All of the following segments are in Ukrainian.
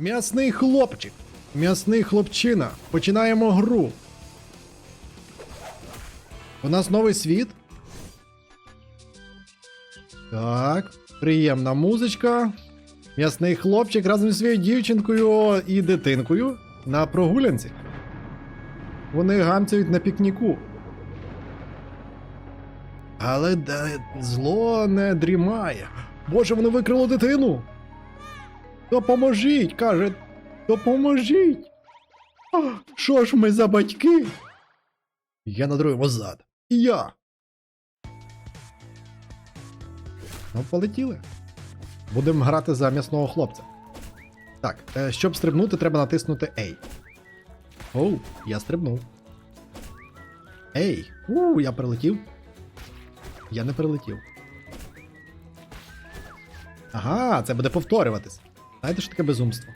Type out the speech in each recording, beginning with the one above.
М'ясний хлопчик. М'ясний хлопчина. Починаємо гру. У нас новий світ. Так, приємна музичка. М'ясний хлопчик разом зі своєю дівчинкою і дитинкою на прогулянці. Вони гамцяють на пікніку. Але зло не дрімає. Боже, воно викрило дитину. Допоможіть, каже. Допоможіть. Що ж ми за батьки? Я надруємо зад. І я. Ну, полетіли. Будемо грати за м'ясного хлопця. Так, е, щоб стрибнути, треба натиснути A. Оу, я стрибнув. Ей! У, я прилетів. Я не прилетів. Ага, це буде повторюватись. Знаєте, що таке безумство?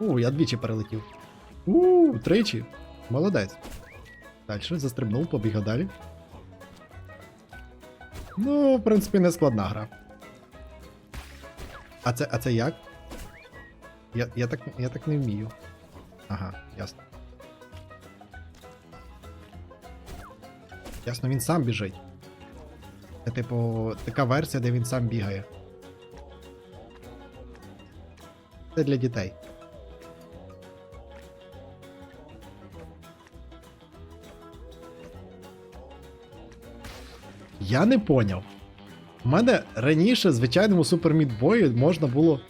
У, я двічі перелетів. У, тричі. Молодець. Далі застрибнув, побігав далі. Ну, в принципі, не складна гра. А це, а це як? Я, я, так, я так не вмію. Ага, ясно. Ясно, він сам біжить. Це, типу, така версія, де він сам бігає. Це для дітей. Я не поняв. У мене раніше звичайному супермідбої можна було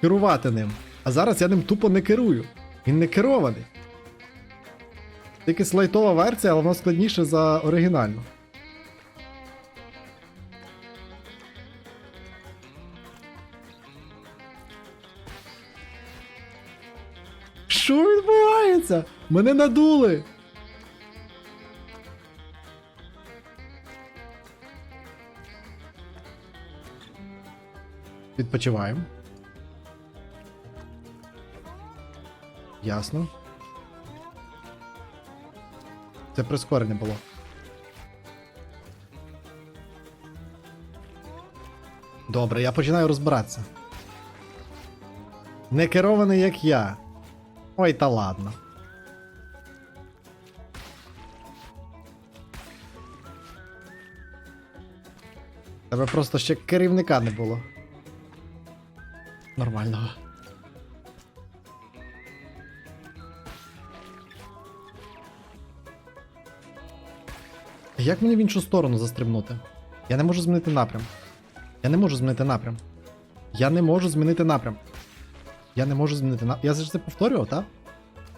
керувати ним. А зараз я ним тупо не керую. Він не керований. Тільки слайтова версія, але вона складніше за оригінальну. Що відбувається? Мене надули. Відпочиваємо. Ясно. Це прискорене було. Добре, я починаю розбиратися. Не керований як я. Ой, та ладно. Тебе просто ще керівника не було. Нормального. Як мені в іншу сторону застрибнути? Я не можу змінити напрям. Я не можу змінити напрям. Я не можу змінити напрям. Я не можу змінити напрям. Я завжди повторював, так?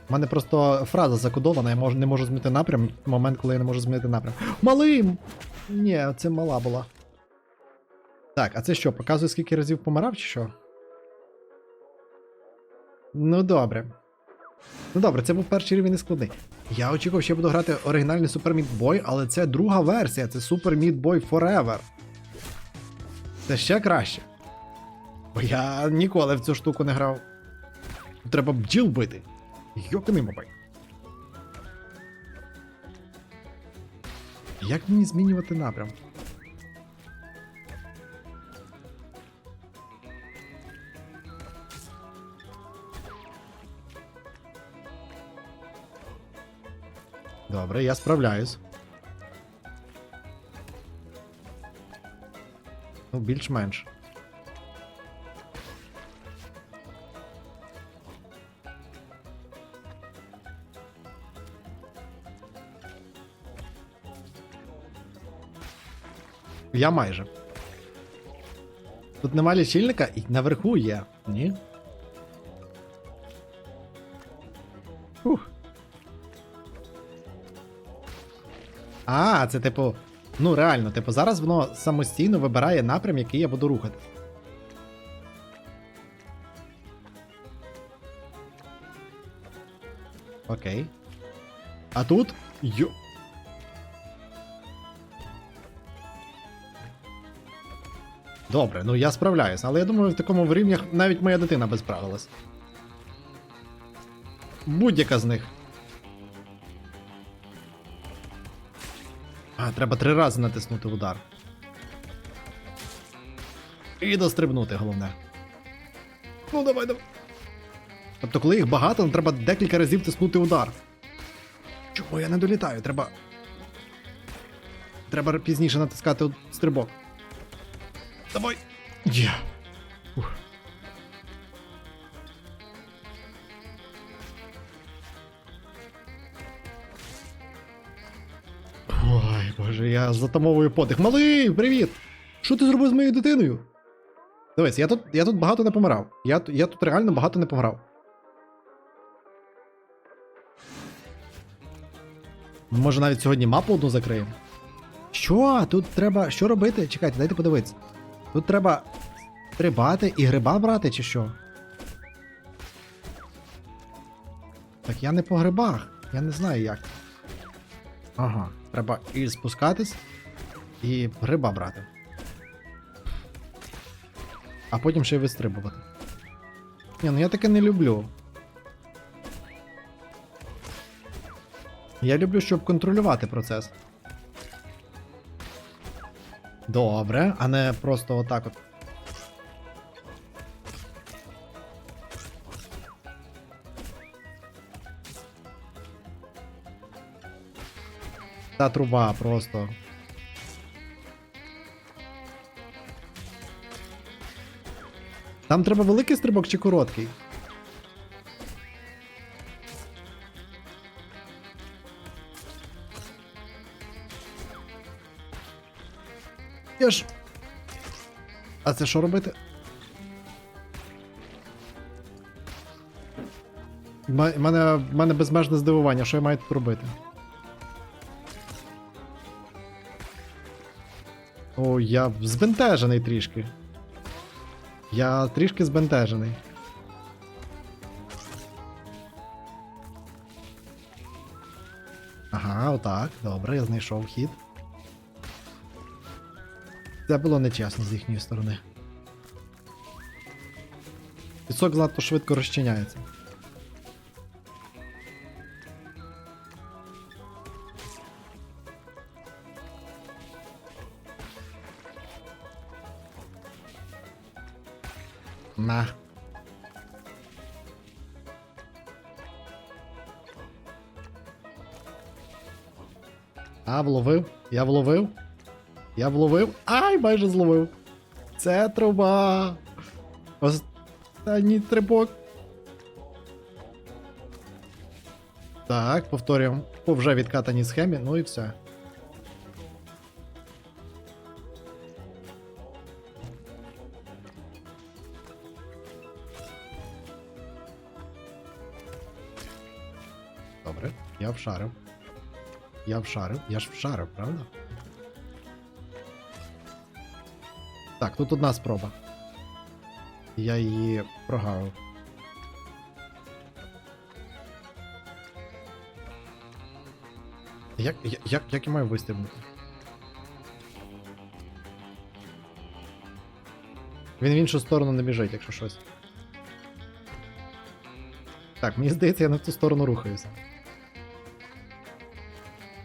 У мене просто фраза закодована, я можу, не можу змінити напрям в момент, коли я не можу змінити напрям. Малим! Ні, це мала була. Так, а це що, показує, скільки разів помирав, чи що? Ну добре. Ну добре, це був перший рівень нескладний. Я очікував, що я буду грати оригінальний Super Meat Boy, але це друга версія, це Super Meat Boy Forever. Це ще краще. Бо я ніколи в цю штуку не грав. Треба бджіл бити. Йоканий мобай. Як мені змінювати напрям? Добре, я справляюсь. Ну, більш-менш. Я майже. Тут нема лічильника і наверху є. Ні? Ух. А, це типу. Ну реально, типу, зараз воно самостійно вибирає напрям, який я буду рухати. Окей. А тут. Йо. Добре, ну я справляюсь, але я думаю, в такому рівнях навіть моя дитина би справилась. Будь-яка з них. А, треба три рази натиснути удар. І дострибнути, головне. Ну давай, давай. Тобто, коли їх багато, нам треба декілька разів тиснути удар. Чому я не долітаю? Треба. Треба пізніше натискати стрибок. Давай. Є. Ой, боже, я затамовую подих. Малий, привіт! Що ти зробив з моєю дитиною? Дивись, я тут, я тут багато не помирав. Я, я тут реально багато не помирав. Може навіть сьогодні мапу одну закриємо? Що? Тут треба. Що робити? Чекайте, дайте подивитися. Тут треба стрибати і гриба брати, чи що? Так я не по грибах. Я не знаю як. Ага, треба і спускатись, і гриба брати. А потім ще й вистрибувати. Ні, ну я таке не люблю. Я люблю, щоб контролювати процес. Добре, а не просто отак от. Та труба просто. Там треба великий стрибок чи короткий? Я ж. А це що робити? У мене, мене безмежне здивування, що я маю тут робити? О, я збентежений трішки. Я трішки збентежений. Ага, отак. Добре, я знайшов хід. Це було нечесно з їхньої сторони. Пісок занадто швидко розчиняється. На. А, вловив? Я вловив? Я вловив? Ай, майже зловив. Це труба. Останній стрибок. Так, повторюємо. По вже відкатаній схемі, ну і все. Добре, я вшарив. Я вшарив. Я ж вшарив, правда? Так, тут одна спроба. Я її прогавив. Як, як, як я маю вистрибнути? Він в іншу сторону не біжить, якщо щось. Так, мені здається, я не в ту сторону рухаюся.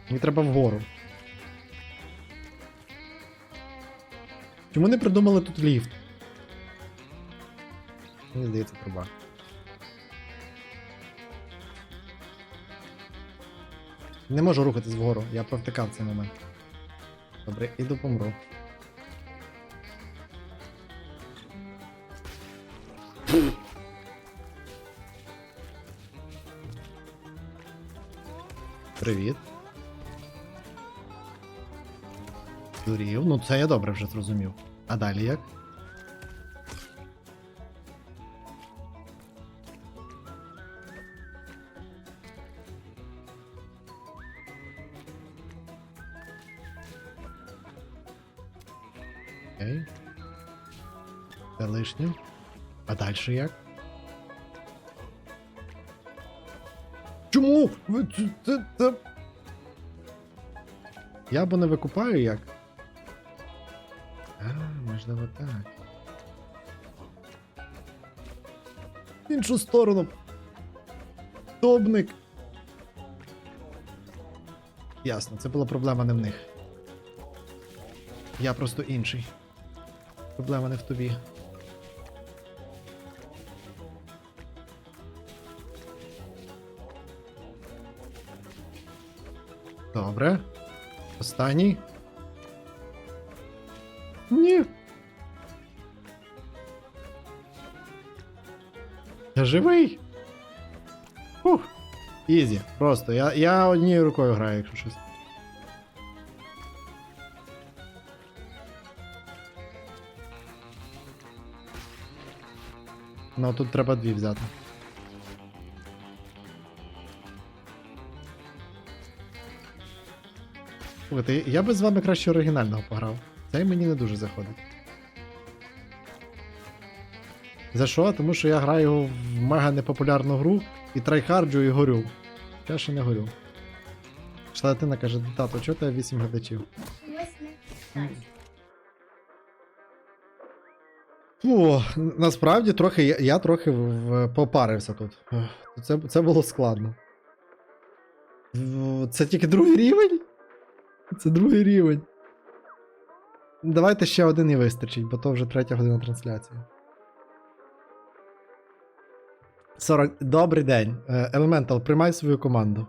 Мені треба вгору. Чому не придумали тут ліфт? Мені здається, труба. Не можу рухатись вгору, я провтикав цей момент. Добре, іду помру. Привіт. Дурів. Ну це я добре вже зрозумів. А далі як? Окей. Це лишнє. А далі як? Чому? Ви це. Я або не викупаю як так. В іншу сторону. Тобник. Ясно, це була проблема не в них. Я просто інший. Проблема не в тобі. Добре. Останній. Я живий. Фух. Ізі. Просто. Я, я однією рукою граю, якщо щось. Ну, тут треба дві взяти. Слухайте, я би з вами краще оригінального пограв. Цей мені не дуже заходить. За що? Тому що я граю в мега непопулярну гру і трайхарджу і горю. Я ще не горю. Шлатина каже, тато, чого тебе 8 глядачів? Фу, насправді трохи я, я трохи попарився тут. Це, це було складно. Це тільки другий рівень? Це другий рівень. Давайте ще один і вистачить, бо то вже третя година трансляції. 40. Добрий день. Е, Elemental, приймай свою команду.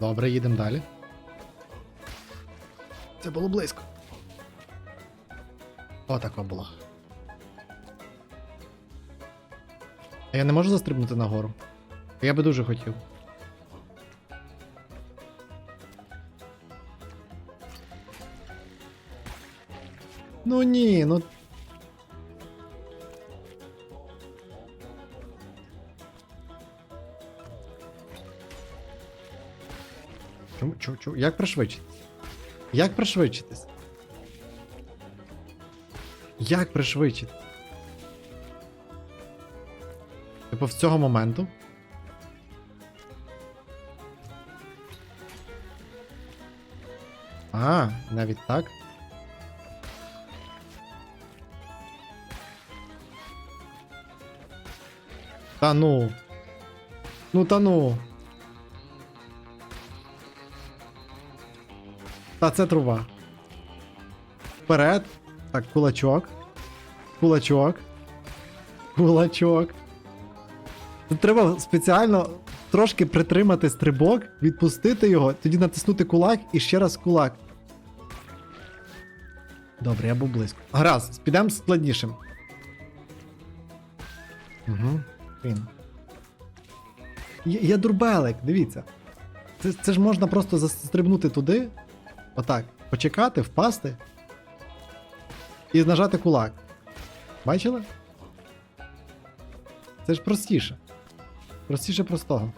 Добре, їдемо далі. Це було близько. Отако було. А я не можу застрибнути нагору. Я би дуже хотів. Ну ні, ну. Чому, чому, чому? Як пришвидшитись? Як пришвидшитись? Як пришвидшити? Типу з цього моменту. А, навіть так. Та ну. Ну та ну. Та це труба. Вперед. Так, кулачок. Кулачок. Кулачок. Тут треба спеціально трошки притримати стрибок, відпустити його, тоді натиснути кулак і ще раз кулак. Добре, я був близько. Гаразд, підемо складнішим. Угу. Він. Я, я дурбелик, дивіться. Це, це ж можна просто застрибнути туди. Отак. Почекати, впасти. І нажати кулак. Бачили? Це ж простіше. Простіше простого.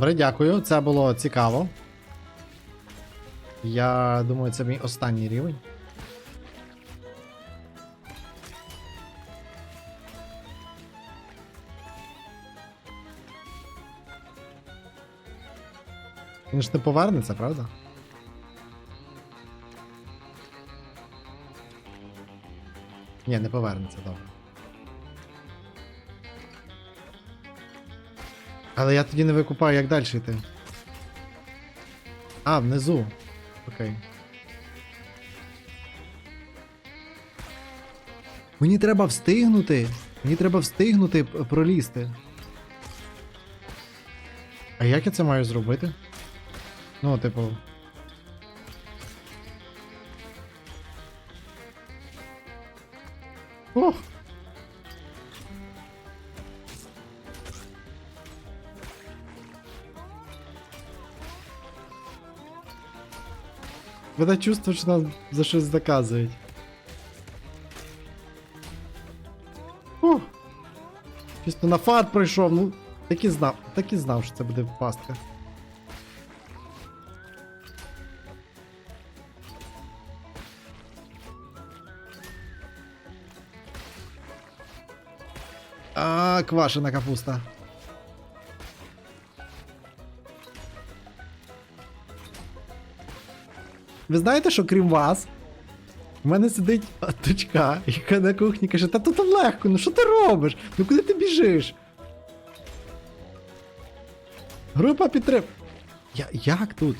Добре, дякую. Це було цікаво. Я думаю, це мій останній рівень. Він ж не повернеться, правда? Ні, не повернеться, добре. Але я тоді не викупаю, як далі йти. А, внизу. Окей. Мені треба встигнути. Мені треба встигнути пролізти. А як я це маю зробити? Ну, типу. Вона чувствує, що нам за щось доказують. Фух. Чисто на фарт прийшов, ну, так і знав, так і знав, що це буде пастка. А, квашена капуста. Ви знаєте, що крім вас, в мене сидить дочка, яка на кухні каже, та тут легко, ну що ти робиш? Ну куди ти біжиш? Група підтрим. Я, як тут?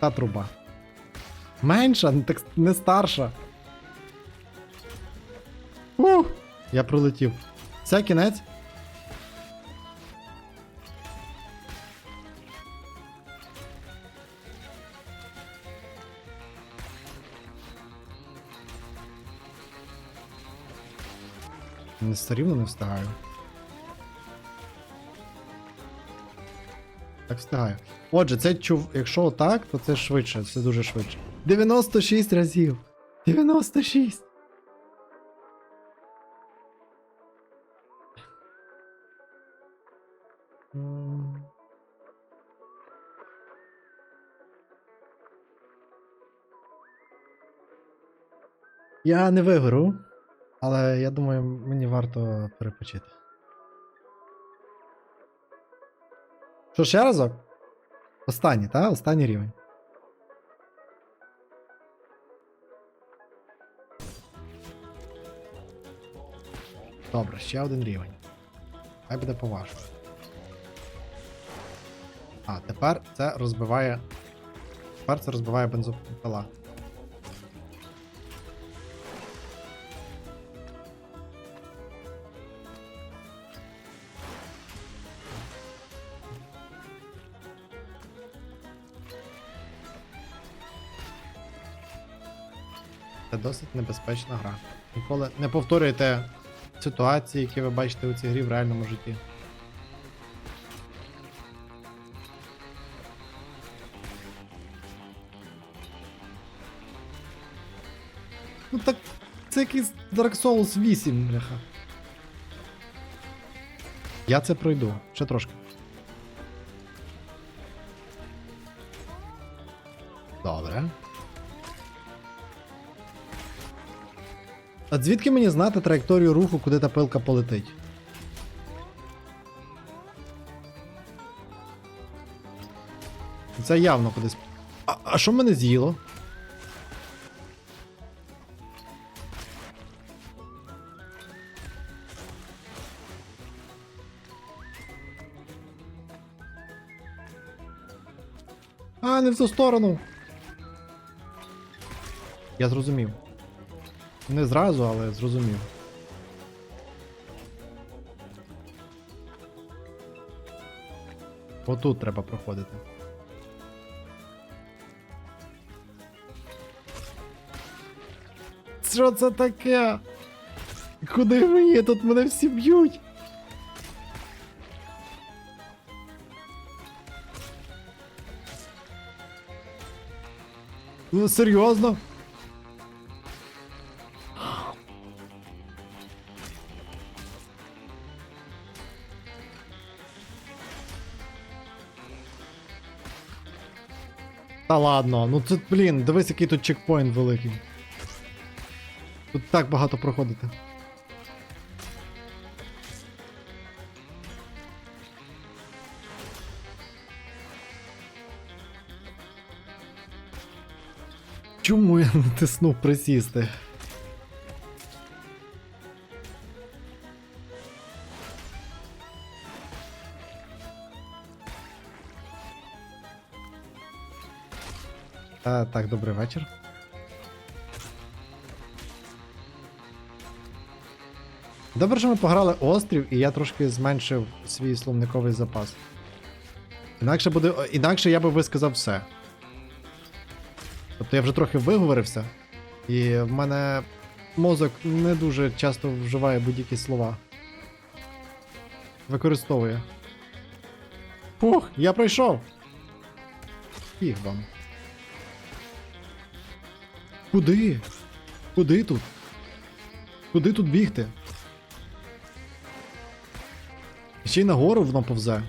Та труба. Менша, не, так, не старша. Ух, я пролетів. Це кінець. Не все не встигаю. Так встигаю. Отже, це чув. Якщо так, то це швидше, це дуже швидше. 96 разів. 96. Я не вигору, але я думаю, мені варто перепочити. Що, ще разок? Останній, так? Останній рівень. Добре, ще один рівень. Хай буде поважно. А, тепер це розбиває. Тепер це розбиває бензопила. Досить небезпечна гра. Ніколи не повторюйте ситуації, які ви бачите у цій грі в реальному житті. Ну так це якийсь Dark Souls 8, бляха. Я це пройду. Ще трошки. Добре. А звідки мені знати траєкторію руху, куди та пилка полетить? Це явно кудись. А, а що мене з'їло? А, не в ту сторону. Я зрозумів. Не зразу, але зрозумів. Отут треба проходити. Що це таке? Куди мені? Тут мене всі б'ють. Ну, серйозно? Ладно, ну це, блін, дивись, який тут чекпоінт великий. Тут так багато проходити. Чому я натиснув присісти? Так, добрий вечір. Добре, що ми пограли острів, і я трошки зменшив свій словниковий запас. Інакше буде. Інакше я би висказав все. Тобто я вже трохи виговорився, і в мене мозок не дуже часто вживає будь-які слова. Використовує. Фух, я пройшов. Фіг вам. Куди? Куди тут? Куди тут бігти? Ще й нагору воно повзе.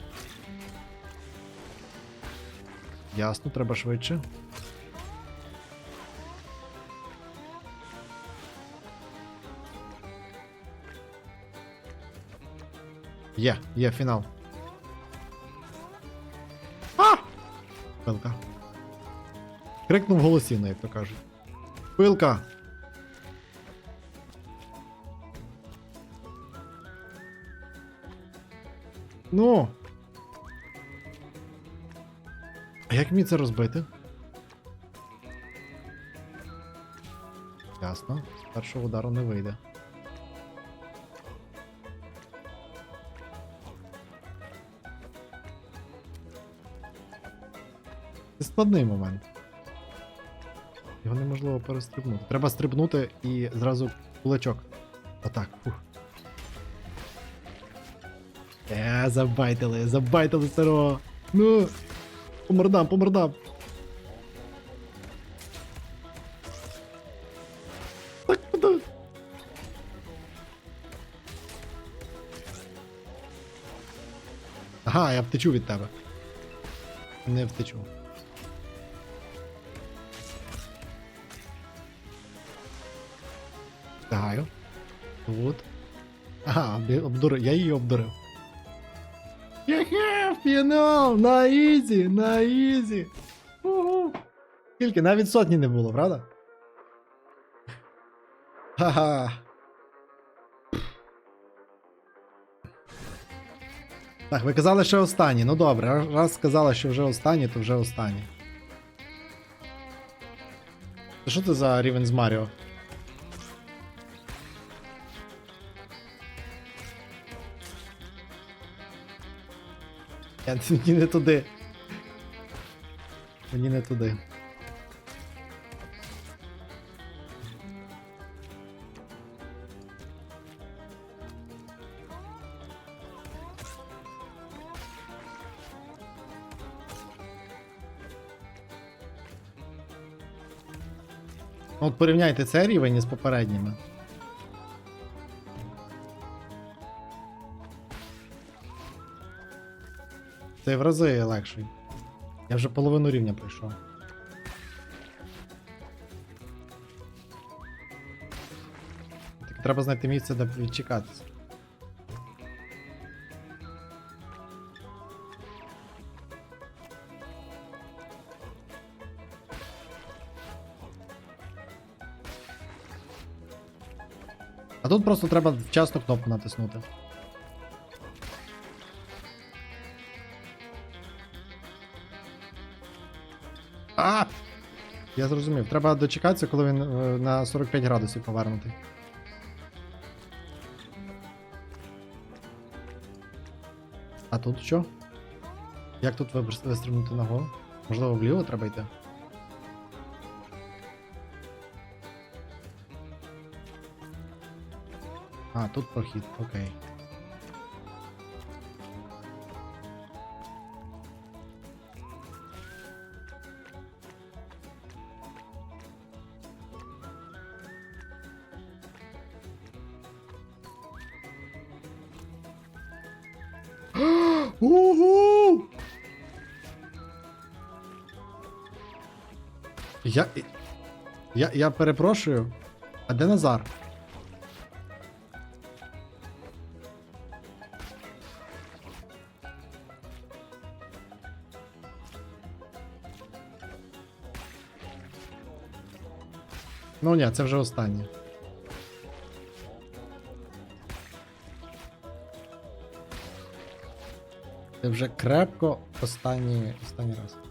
Ясно, треба швидше. Є, є фінал. А! Пилка. Крикнув голосіно, як то кажуть. Пилка! Ну. А як мені це розбити? Ясно. З першого удару не вийде. Це складний момент. Його неможливо перестрибнути. Треба стрибнути і зразу кулачок. Отак. Фух. Е, забайтили, забайтили старого. Ну. По мордам, по мордам. Так, куди? Ага, я втечу від тебе. Не втечу. Встигаю. Тут. Ага, обдурив. Я її обдурив. Хе-хе, фінал! На ізі, на ізі. Угу. Скільки? Навіть сотні не було, правда? Ха-ха. Так, ви казали, що останні. Ну добре, раз- сказали, що вже останні, то вже останні. Що це за рівень з Маріо? Я мені не туди. Мені не туди. Ну, От порівняйте цей рівень із попередніми. Це в рази легший. Я вже половину рівня пройшов. Так треба знайти місце, де відчекатися. А тут просто треба вчасно кнопку натиснути. Я зрозумів. Треба дочекатися, коли він е, на 45 градусів повернутий. А тут що? Як тут вибр- вистрибнути ногу? Можливо, вліво треба йти? А, тут прохід, окей. Я, перепрошую. А де Назар? Ну ні, це вже останнє. Це вже крепко останній, останній раз.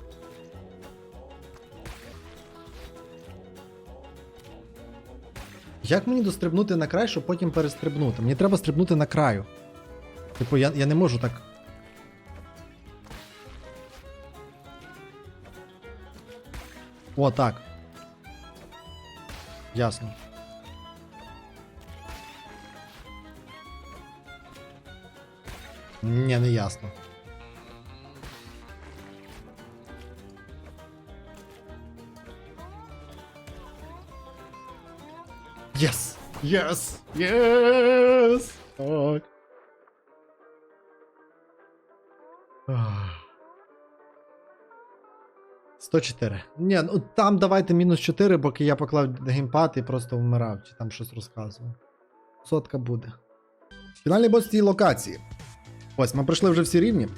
Як мені дострибнути на край, щоб потім перестрибнути? Мені треба стрибнути на краю. Типу, я, я не можу так. О, так. Ясно. Ні, не ясно. Yes! Yes! Так. Ах. 104. Ні, ну там давайте мінус 4, поки я поклав геймпад і просто вмирав, чи там щось розказував. Сотка буде. Фінальний бос цієї локації. Ось, ми пройшли вже всі рівні.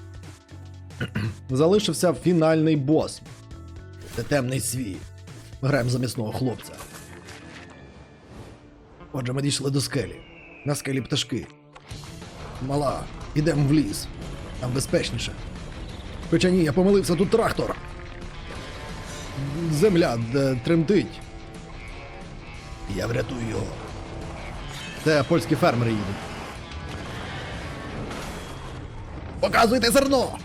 Залишився фінальний бос. Це темний світ. Ми граємо за міцного хлопця. Отже, ми дійшли до скелі. На скелі пташки. Мала, ідемо в ліс. Там безпечніше. Хоча ні, я помилився, тут трактор. Земля тремтить. Я врятую його. Це польські фермери їдуть. Показуйте зерно!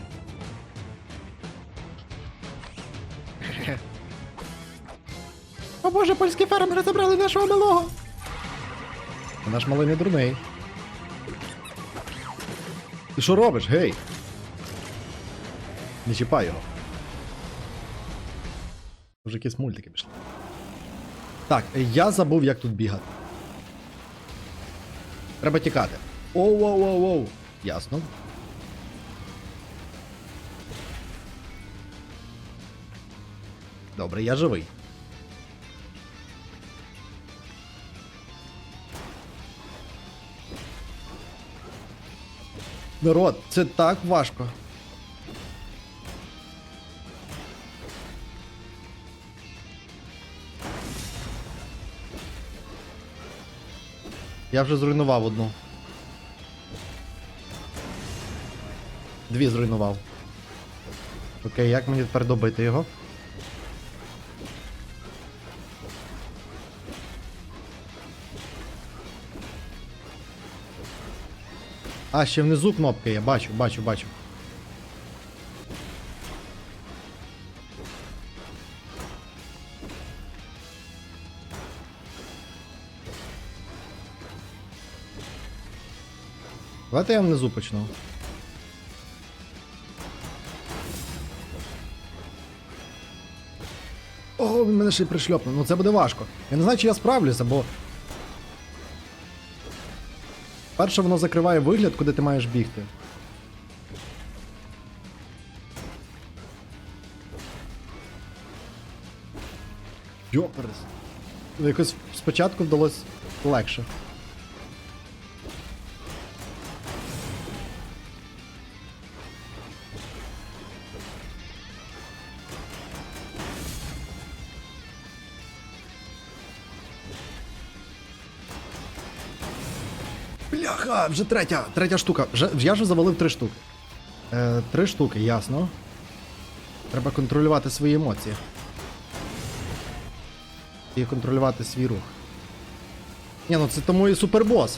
О боже, польські фермери забрали нашого малого. Наш малий не дурний. Ти що робиш, гей? Не чіпай його. Вже якісь мультики пішли. Так, я забув, як тут бігати. Треба тікати. Оу-оу-оу-оу. Ясно. Добре, я живий. Народ, це так важко. Я вже зруйнував одну. Дві зруйнував. Окей, як мені тепер добити його? А, ще внизу кнопка є, бачу, бачу, бачу. Давайте я внизу почну. О, він мене ще й пришльопнув. Ну це буде важко. Я не знаю, чи я справлюся, бо. Перше воно закриває вигляд, куди ти маєш бігти. Йоперс. Якось спочатку вдалося легше. Бляха, вже третя, третя штука. Вже, я вже завалив три штуки. Е, три штуки, ясно. Треба контролювати свої емоції. І контролювати свій рух. Ні, ну це тому і супербос.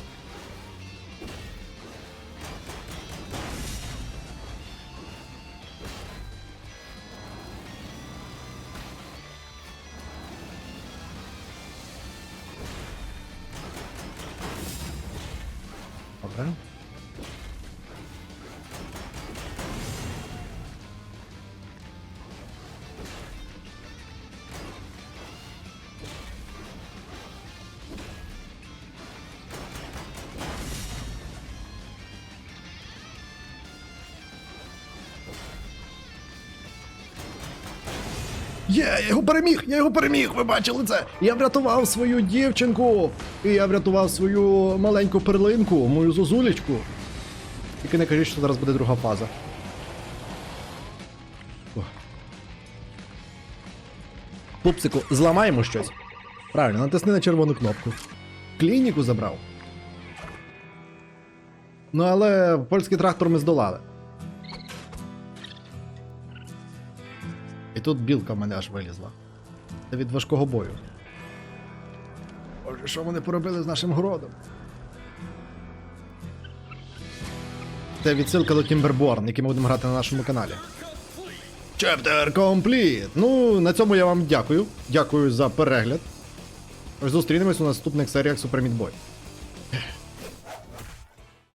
Є, я його переміг! Я його переміг! Ви бачили це? Я врятував свою дівчинку! І я врятував свою маленьку перлинку, мою зозулечку. Тільки не кажіть, що зараз буде друга фаза. Пупсику, зламаємо щось. Правильно, натисни на червону кнопку. Клініку забрав. Ну, але польський трактор ми здолали. Тут білка в мене аж вилізла. Це від важкого бою. Боже, що вони поробили з нашим городом? Це відсилка до Timberborn, який ми будемо грати на нашому каналі. Chapter complete! Ну, на цьому я вам дякую. Дякую за перегляд. Зустрінемось у наступних серіях Super Meat Boy.